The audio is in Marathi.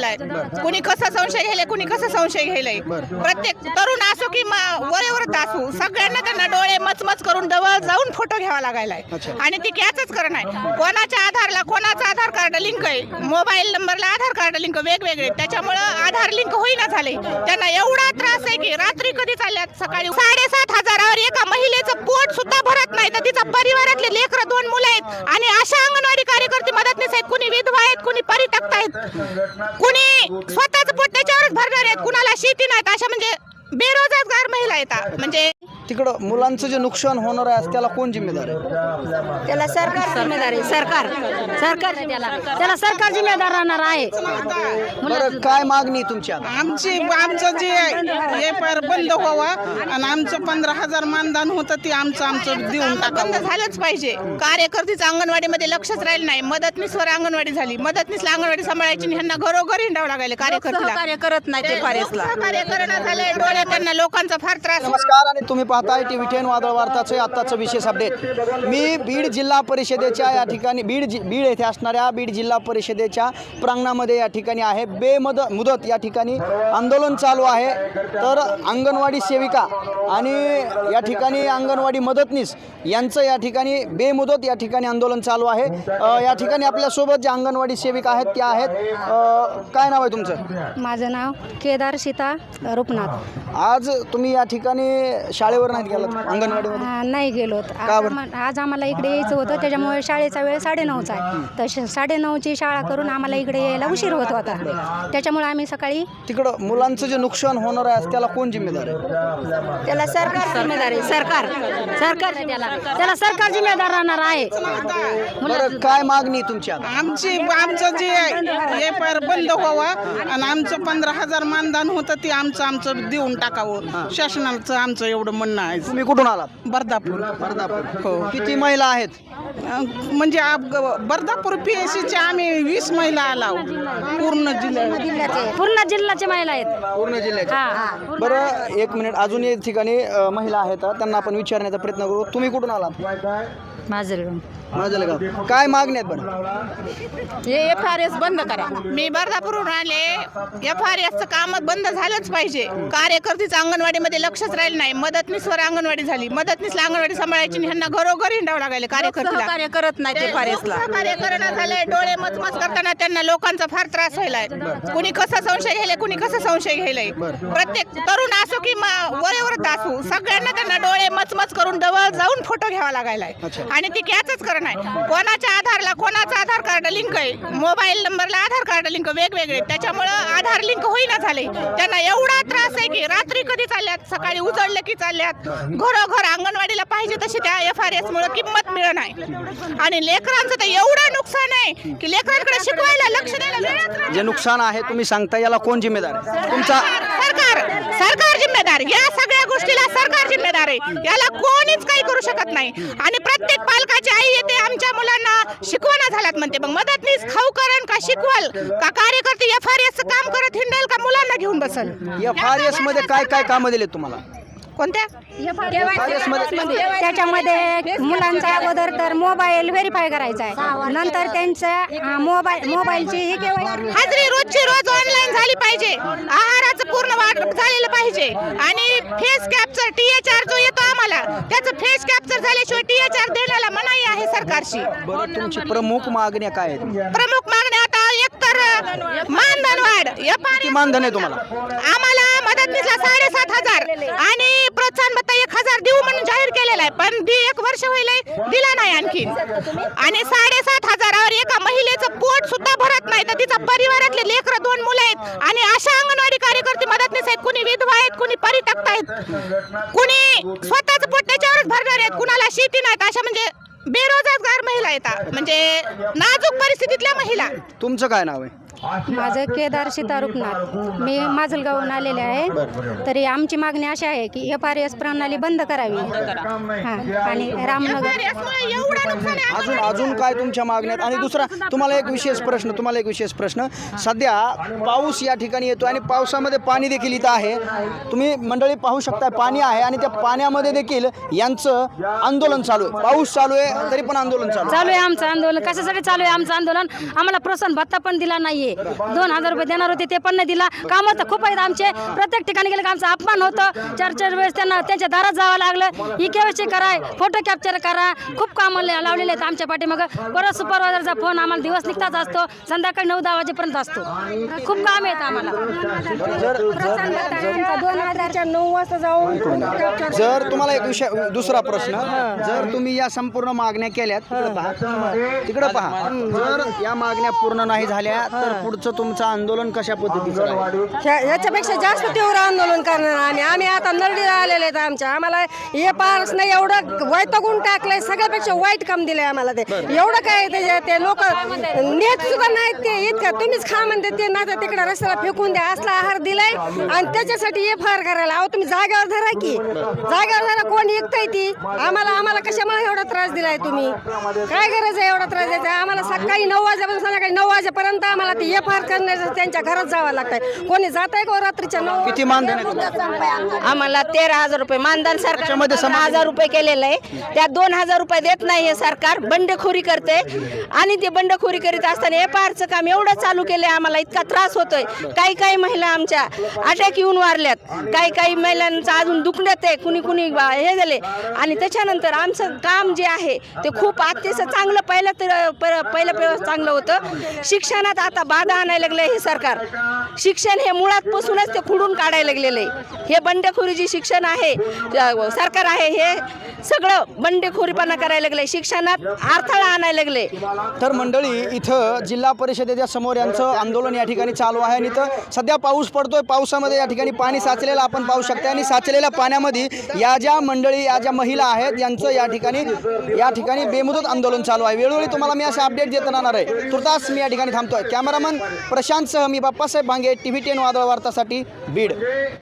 व्हायलाय कुणी कसा संशय घ्यायलाय कुणी कसा संशय घ्यायलाय? प्रत्येक तरुण असो की वरेवरच असो सगळ्यांना त्यांना डोळे मचमच करून जवळ जाऊन फोटो घ्यावा लागायलाय. आणि ती कॅचच करणं आहे कोणाच्या आधारला कोणाचं आधार कार्ड लिंक आहे? मोबाईल नंबरला आधार कार्ड लिंक वेगवेगळे. त्याच्यामुळं आधार लिंक होईना झाले. त्यांना एवढा त्रास आहे की रात्री कधी चालल्यात? सकाळी साडेसात हजारावर एका महिलेचं पोट सुद्धा भरत नाही. तर तिचा परिवारातले लेकरं दोन मुलं आहेत. आणि अशा अंगणवाडी कार्यकर्ते मदतनीस कुणी विधवा आहेत कुणी परित्यक्त आहेत. कुणी स्वतःच पोट त्याच्यावरच भरणार आहेत. कुणाला शेती नाहीत. अशा म्हणजे बेरोजगार महिला आहेत. म्हणजे तिकडं मुलांचं जे नुकसान होणार आहे त्याला कोण जिम्मेदार आहे? त्याला सरकार जिम्मेदार आहे. सरकार. सरकार त्याला त्याला सरकार जिम्मेदार राहणार आहे. बरं काय मागणी आहे तुमची आता? आमची आमचं जे हे पर बंद व्हावं. आणि आमचं पंधरा हजार मानधन होतं ते आमचं आमचं देऊन बंद झालंच पाहिजे. कार्यकर्तीचं अंगणवाडीमध्ये लक्षच राहिलं नाही. मदतनीसवर अंगणवाडी झाली. मदतनीसला अंगणवाडी सांभाळायची आणि ह्यांना घरोघरी हिंडावं लागले कार्यकर्त्याला सहकार्य करत नाही ते फारेसला. सहकार्य करणं झालंय डोळ्यात त्यांना लोकांचा फार त्रास. नमस्कार आणि तुम्ही पाहताय टी व्ही टेन वादळ वार्ताचे आत्ताचं विशेष अपडेट. मी बीड जिल्हा परिषदेच्या या ठिकाणी बीड जि बीड येथे असणाऱ्या बीड जिल्हा परिषदेच्या प्रांगणामध्ये या ठिकाणी आहे. बेमद मुदत या ठिकाणी आंदोलन चालू आहे. तर अंगणवाडी सेविका आणि या ठिकाणी अंगणवाडी मदतनीस यांचं या ठिकाणी बेमुदत या ठिकाणी आंदोलन चालू आहे. या ठिकाणी आपल्यासोबत ज्या अंगणवाडी सेविका आहेत त्या आहेत. काय नाव आहे तुमचं? माझं नाव केदार सीता रूपनाथ. आज तुम्ही या ठिकाणी शाळेवर अंगणवाडीमध्ये? आ, नाही गेलोत. आज का बरं? आम्हा- आज आम्हाला इकडे यायचं होतं त्याच्यामुळे शाळेचा वेळ साडेनऊचा आहे. तर श- साडेनऊची शाळा करून आम्हाला इकडे यायला उशीर होत होता. त्याच्यामुळे आम्ही सकाळी तिकडं मुलांचं जे नुकसान होणार आहे त्याला कोण जिम्मेदार आहे? त्याला सरकार जिम्मेदार आहे. सरकार. सरकार त्याला त्याला सरकार जिम्मेदार राहणार आहे. बरं काय मागणी आहे तुमची आता? आमची आमचं जे हे पर बंद व्हावं. आणि आमचं पंधरा हजार मानधन होतं ते आमचं आमचं देऊन टाकावं. शासनाचं आमचं एवढं म्हणणं आहे तुम्ही कुठून आलात? बर्दापूर. बर्दापूर. हो. किती महिला आहेत? अं, म्हणजे आप- बर्दापूर पी एस सीच्या आम्ही वीस महिला आलाव. पूर्ण जिल्ह्यात जिल्ह्याचे. पूर्ण जिल्ह्याचे महिला आहेत. पूर्ण जिल्ह्याच्या हा. बरं एक मिनिट. अजून एक ठिकाणी अ, महिला आहेत त्यांना आपण विचारण्याचा प्रयत्न करू. तुम्ही कुठून आलात? काय मागणी आहेत बरं हे एफ आर एस बंद करा. मी बर्धापूरहून आले एफ आर एसचं काम बंद झालंच पाहिजे. कार्यकर्तीचं अंगणवाडीमध्ये लक्षच राहिलं नाही. मदतनीसवर अंगणवाडी झाली. मदतनीसला अंगणवाडी सांभाळायची आणि ह्यांना घरोघरी हिंडावं लागले कार्यकर्त्याला सहकार्य करत नाही ते फारेसला सहकार्य करणं झालंय. डोळे मचमच करताना त्यांना लोकांचा फार त्रास व्हायलाय. कुणी कसा संशय घ्यायलाय? कुणी कसा संशय घ्यायलाय? प्रत्येक तरुण असो की वरेवरच असो सगळ्यांना त्यांना डोळे मचमच करून जवळ जाऊन फोटो घ्यावा लागायलाय. आणि ती कॅचच करणं आहे कोणाच्या आधारला कोणाचं आधार कार्ड लिंक आहे? मोबाईल नंबरला आधार कार्ड लिंक वेगवेगळे. त्याच्यामुळं आधार लिंक होईना झाले. त्यांना एवढा त्रास आहे की रात्री कधी चालल्यात? सकाळी उजळलं की चालल्यात? घरोघर अंगणवाडीला पाहिजे तशी त्या एफ आर एस मुळे किंमत मिळत नाही. आणि लेकरांचं तर एवढं नुकसान आहे की लेकरांकडे शिकवायला लक्ष द्यायला. जे नुकसान आहे तुम्ही सांगता याला कोण जिम्मेदार तुमचा सरकार सरकार जिम्मेदार. या जिम्मेदार आहे. याला कोणीच काही करू शकत नाही. आणि प्रत्येक पालकाची आई येते आमच्या मुलांना शिकवणं झाल्यात म्हणते. मग मदतनीस खाऊ करण का शिकवल? का कार्यकर्ते एफ आर एस काम करत हिंडल का मुलांना घेऊन बसल? एफ आर एसमध्ये काय काय कामं दिलेत तुम्हाला? कोणत्या? त्याच्यामध्ये मुलांचा अगोदर तर मोबाईल व्हेरीफाय करायचा आहे. नंतर त्यांचा मोबाईल मोबाईलची ही हाजरी रोजची रोज ऑनलाईन झाली पाहिजे. आहाराचं पूर्ण वाटप झालेलं पाहिजे. आणि face capture T H R जो येतो आम्हाला त्याचं फेस कॅप्चर झाल्याशिवाय टी एच आर देण्याला मनाई आहे सरकारशी. बरं तुमची प्रमुख मागण्या काय आहेत? प्रमुख मागण्या आता एकतर मानधन वाढ या किती मानधन आहे तुम्हाला? आम्हाला मदतनीसला साडेसात हजार. आणि प्रोत्साहन भत्ता एक हजार देऊ म्हणून जाहीर केलेला आहे. पण दी एक वर्ष होईल दिला नाही आणखी आणि साडेसात हजारावर एका महिलेचं पोट सुद्धा भरत नाही. तर तिचा परिवारातले लेकरं दोन मुलं आहेत. आणि अशा अंगणवाडी मदतनीस आहेत कुणी विधवा आहेत कुणी परितक्त आहेत. कुणी स्वतःच पोट त्याच्यावरच भरणार आहेत. कुणाला शेती नाहीत अशा म्हणजे बेरोजगार महिला येतात म्हणजे नाजूक परिस्थितीतल्या महिला. तुमचं काय नाव आहे? माझं केदार सीता रूपनाथ मी माजलगावहून आलेले आहे. तरी आमची मागणी अशी आहे की एफ आर एस प्रणाली बंद करावी हां. आणि रामनगर अजून अजून काय तुमच्या मागण्यात? आणि दुसरा तुम्हाला एक विशेष प्रश्न तुम्हाला एक विशेष प्रश्न. सध्या पाऊस या ठिकाणी येतो आणि पावसामध्ये पाणी देखील इथं आहे. तुम्ही मंडळी पाहू शकताय पाणी आहे आणि त्या पाण्यामध्ये देखील यांचं आंदोलन चालू आहे. पाऊस चालू आहे तरी पण आंदोलन चालू आहे. चालू आहे आमचं आंदोलन. कशासाठी चालू आहे आमचं आंदोलन? आम्हाला प्रोत्साहन भत्ता पण दिला नाहीये. आहे दोन हजार रुपये देणार होते ते पण नाही दिला. कामं तर खूप आहेत आमचे. प्रत्येक ठिकाणी गेले की आमचा अपमान होतं. चार चार वेळेस त्यांना त्यांच्या दारात जावं लागलं. ई केवायसी करा फोटो कॅप्चर करा. खूप कामं ल- लावलेले आहेत आमच्या पाठीमागं. परत सुपरवायझरचा फोन आम्हाला दिवस निघताच असतो. संध्याकाळी नऊ दहा वाजेपर्यंत असतो. खूप काम आहेत आम्हाला. दोन हजारच्या नऊ वाजता जाऊन जर तुम्हाला एक विषय दुसरा प्रश्न. जर तुम्ही या संपूर्ण मागण्या केल्यात तिकडे पहा. तिकडे पहा. जर या मागण्या पूर्ण नाही झाल्या तर पुढचं तुमचं आंदोलन कशा पद्धतीचं राहील? ह्या- याच्यापेक्षा जास्त तीव्र आंदोलन करणार आम्ही. आम्ही आता नरडीला आलेले आहेत आमच्या. आम्हाला हे पारच नाही एवढं वैतगून टाकलंय सगळ्यापेक्षा वाईट काम दिलंय आम्हाला ते. एवढं काय ते ते लोक नेत सुद्धा नाहीत ते. इतकं तुम्हीच खा म्हणते ते ना तर तिकडे रस्त्याला फेकून द्या असला आहार दिलाय. आणि त्याच्यासाठी एफ आर करायला. अहो तुम्ही जागेवर धरा की. जागेवर धरा कोण ऐकताय ती? आम्हाला आम्हाला कशामुळे एवढा त्रास दिलाय तुम्ही? काय गरज आहे एवढा त्रास द्यायचा? आम्हाला सकाळी नऊ वाजेपासून संध्याकाळी नऊ वाजेपर्यंत आम्हाला ते एफ आर करण्याचं त्यांच्या घरात जावं लागतंय. कोणी जात आहे का रात्रीच्या नऊ किती मानधन आहे? आम्हाला तेरा हजार रुपये मानधन सरकार त्याच्यामध्ये पंधरा समाज- हजार रुपये केलेलं आहे. त्यात दोन हजार रुपये देत नाही हे सरकार बंडखोरी करते. आणि ते बंडखोरी करीत असताना एफ आरचं काम एवढं चालू केलंय आम्हाला इतका त्रास होतोय. काही काही महिला आमच्या अटॅक येऊन वारल्यात. काही काही महिलांचं अजून दुखण्यात आहे कुणी कुणी बा- हे झाले. आणि त्याच्यानंतर आमचं काम जे आहे ते खूप अतिशय चांगलं पहिलं तर पर- पहिलं पहिलं चांगलं होतं. शिक्षणात आता बाधा आणायला लागलं हे सरकार. शिक्षण हे मुळात पासूनच ते खुडून काढायला लागलेलं आहे. हे बंडखोरी जी शिक्षण आहे. सरकार आहे हे सगळं बंडखोरीपणा करायला लागले शिक्षणात अडथळा आणायला लागले. तर मंडळी इथं जिल्हा परिषदेच्या समोर यांचं आंदोलन या ठिकाणी चालू आहे आणि इथं सध्या पाऊस पडतोय. पावसामध्ये या ठिकाणी पाणी साचलेलं आपण पाहू शकतो आणि साचलेल्या पाण्यामध्ये या ज्या मंडळी या ज्या महिला आहेत यांचं या ठिकाणी या ठिकाणी बेमुदत आंदोलन चालू आहे. वेळोवेळी तुम्हाला मी असं अपडेट देत राहणार आहे. तुर्तास मी या ठिकाणी थांबतोय. कॅमेरामन प्रशांतसह मी Bappasaheb Bhange T V ten वादळ वार्तासाठी बीड.